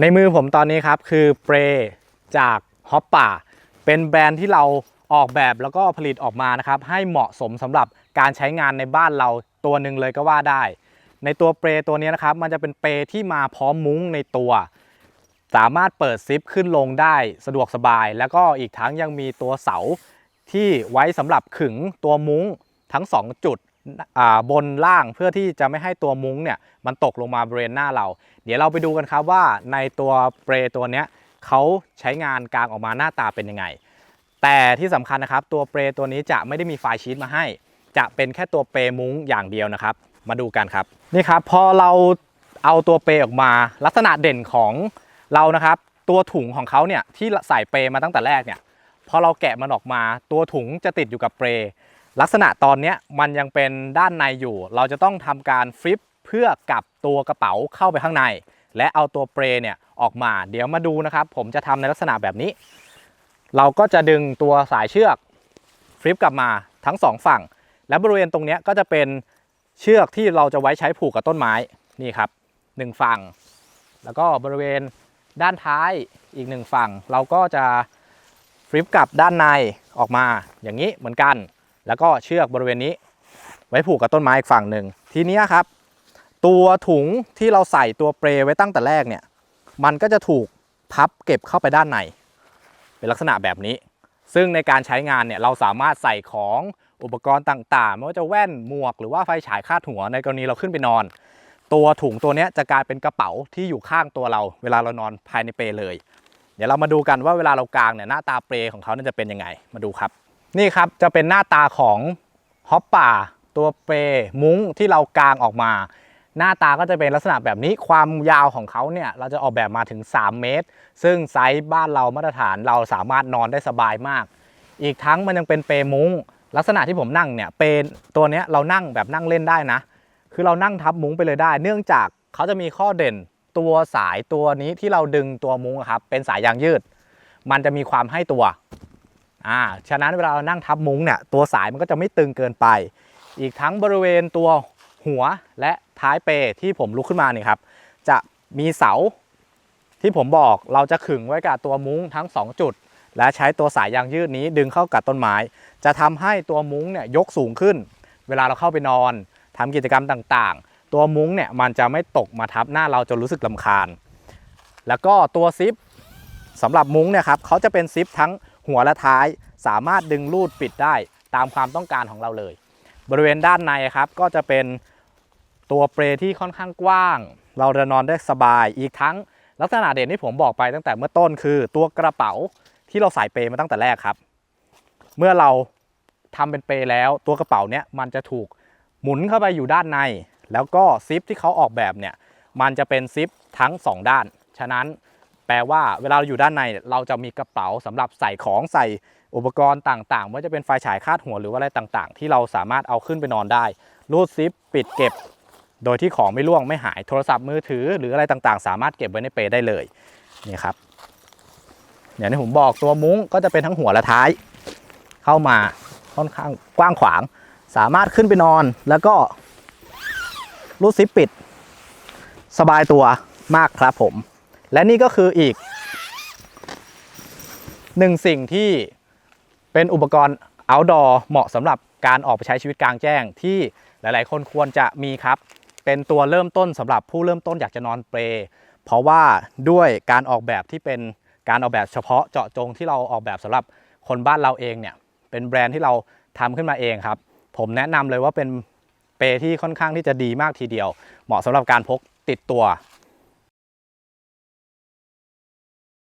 ในมือผมตอนนี้ครับคือเปรจากฮอปป่าเป็นแบรนด์ที่เราออกแบบแล้วก็ผลิตออกมานะครับให้เหมาะสมสำหรับการใช้งานในบ้านเราตัวหนึ่งเลยก็ว่าได้ ในตัวเปรตัวนี้นะครับมันจะเป็นเปรที่มาพร้อมมุ้งในตัว สามารถเปิดซิปขึ้นลงได้สะดวกสบาย แล้วก็อีกทั้งยังมีตัวเสาที่ไว้สำหรับขึงตัวมุ้งทั้ง 2 จุด บนล่างเพื่อที่จะไม่ให้ตัวมุ้งเนี่ยมันตกลงมาบริเวณหน้าเรา เดี๋ยวเราไปดูกันครับว่าในตัวเปรตัวเนี้ยเขาใช้งานกลางออกมาหน้าตาเป็นยังไง แต่ที่สำคัญนะครับตัวเปรตัวนี้จะไม่ได้มีไฟล์ชีตมาให้ จะเป็นแค่ตัวเปรมุ้งอย่างเดียวนะครับ มาดูกันครับนี่ครับพอเราเอาตัวเปรออกมาลักษณะเด่นของเรานะครับ ตัวถุงของเขาเนี่ยที่ใส่เปรมาตั้งแต่แรกเนี่ยพอเราแกะมันออกมาตัวถุงจะติดอยู่กับเปร ลักษณะตอนนี้มันยังเป็นด้านในอยู่ เราจะต้องทำการฟลิปเพื่อกลับตัวกระเป๋าเข้าไปข้างใน และเอาตัวเปรย์เนี่ยออกมาเดี๋ยวมาดูนะครับ ผมจะทำในลักษณะแบบนี้ เราก็จะดึงตัวสายเชือกฟลิปกลับมาทั้งสองฝั่ง และบริเวณตรงนี้ก็จะเป็นเชือกที่เราจะไว้ใช้ผูกกับต้นไม้นี่ครับหนึ่งฝั่ง แล้วก็บริเวณด้านท้ายอีกหนึ่งฝั่ง เราก็จะฟลิปกลับด้านในออกมาอย่างนี้เหมือนกัน แล้วก็เชือกบริเวณนี้ ไว้ผูกกับต้นไม้อีกฝั่งหนึ่งทีนี้ครับ ตัวถุงที่เราใส่ตัวเปรย์ไว้ตั้งแต่แรกเนี่ย มันก็จะถูกพับเก็บเข้าไปด้านใน เป็นลักษณะแบบนี้ ซึ่งในการใช้งานเนี่ยเราสามารถใส่ของอุปกรณ์ต่างๆไม่ว่าจะแว่นหมวกหรือว่าไฟฉายคาดหัวในกรณีเราขึ้นไปนอน ตัวถุงตัวนี้จะกลายเป็นกระเป๋าที่อยู่ข้างตัวเรา เวลาเรานอนภายในเปลเลย เดี๋ยวเรามาดูกันว่าเวลาเรากางเนี่ยหน้าตาเปลของเขาจะเป็นยังไงมาดูครับ นี่ครับจะเป็นหน้าตาของฮอปป่า ตัวเปมุ้งที่เรากางออกมา หน้าตาก็จะเป็นลักษณะแบบนี้ความยาวของเขาเนี่ยเราจะออกแบบมาถึง 3 เมตร ซึ่งไซส์บ้านเรามาตรฐานเราสามารถนอนได้สบายมาก อีกทั้งมันยังเป็นเปมุ้งลักษณะที่ผมนั่งเนี่ยเป็นตัวเนี้ยเรานั่งแบบนั่งเล่นได้นะ คือเรานั่งทับมุ้งไปเลยได้ เนื่องจากเขาจะมีข้อเด่นตัวสายตัวนี้ที่เราดึงตัวมุ้งครับเป็นสายยางยืด มันจะมีความให้ตัว อ่าฉะนั้นเวลาเรานั่งทับมุ้งเนี่ยตัวสายมันก็จะไม่ตึงเกินไป อีกทั้งบริเวณตัวหัวและท้ายเปที่ผมลุกขึ้นมานี่ครับจะมีเสาที่ผมบอกเราจะขึงไว้กับตัวมุ้งทั้ง 2 จุด และใช้ตัวสายยางยืดนี้ดึงเข้ากับต้นไม้ จะทำให้ตัวมุ้งเนี่ยยกสูงขึ้น เวลาเราเข้าไปนอนทำกิจกรรมต่างๆ ตัวมุ้งเนี่ยมันจะไม่ตกมาทับหน้าเราจนรู้สึกลำคาญ แล้วก็ตัวซิปสำหรับมุ้งเนี่ยครับเขาจะเป็นซิปทั้ง หัวและท้ายสามารถดึงรูดปิดได้ตามความต้องการของเราเลย บริเวณด้านในครับก็จะเป็นตัวเปรที่ค่อนข้างกว้าง เราจะนอนได้สบายอีกทั้งลักษณะเด่นที่ผมบอกไปตั้งแต่เมื่อต้นคือตัวกระเป๋าที่เราใส่เปรมาตั้งแต่แรกครับ เมื่อเราทำเป็นเปรแล้วตัวกระเป๋าเนี้ยมันจะถูกหมุนเข้าไปอยู่ด้านใน แล้วก็ซิปที่เขาออกแบบเนี่ยมันจะเป็นซิปทั้ง 2 ด้าน ฉะนั้น แปลว่าเวลาเราอยู่ด้านในเราจะมีกระเป๋าสำหรับใส่ของใส่อุปกรณ์ต่างๆว่าจะเป็นไฟฉายคาดหัวหรือว่าอะไรต่างๆ ที่เราสามารถเอาขึ้นไปนอนได้ รูดซิปปิดเก็บ โดยที่ของไม่ร่วงไม่หายโทรศัพท์มือถือ หรืออะไรต่างๆ สามารถเก็บไว้ในเปรได้เลยนี่ครับอย่างที่ผมบอกตัวมุ้งก็จะเป็นทั้งหัวและท้าย เข้ามาค่อนข้างกว้างขวาง สามารถขึ้นไปนอนแล้วก็รูดซิปปิด สบายตัวมากครับผม และนี่ก็คืออีกหนึ่งสิ่งที่เป็นอุปกรณ์ outdoor เหมาะสำหรับการออกไปใช้ชีวิตกลางแจ้งที่หลาย ๆ คนควรจะมีครับ เป็นตัวเริ่มต้นสำหรับผู้เริ่มต้นอยากจะนอนเปลเพราะว่าด้วยการออกแบบที่เป็นการออกแบบเฉพาะเจาะจงที่เราออกแบบสำหรับคนบ้านเราเองเนี่ยเป็นแบรนด์ที่เราทำขึ้นมาเองครับ ผมแนะนำเลยว่าเป็นเปลที่ค่อนข้างที่จะดีมากทีเดียว เหมาะสำหรับการพกติดตัว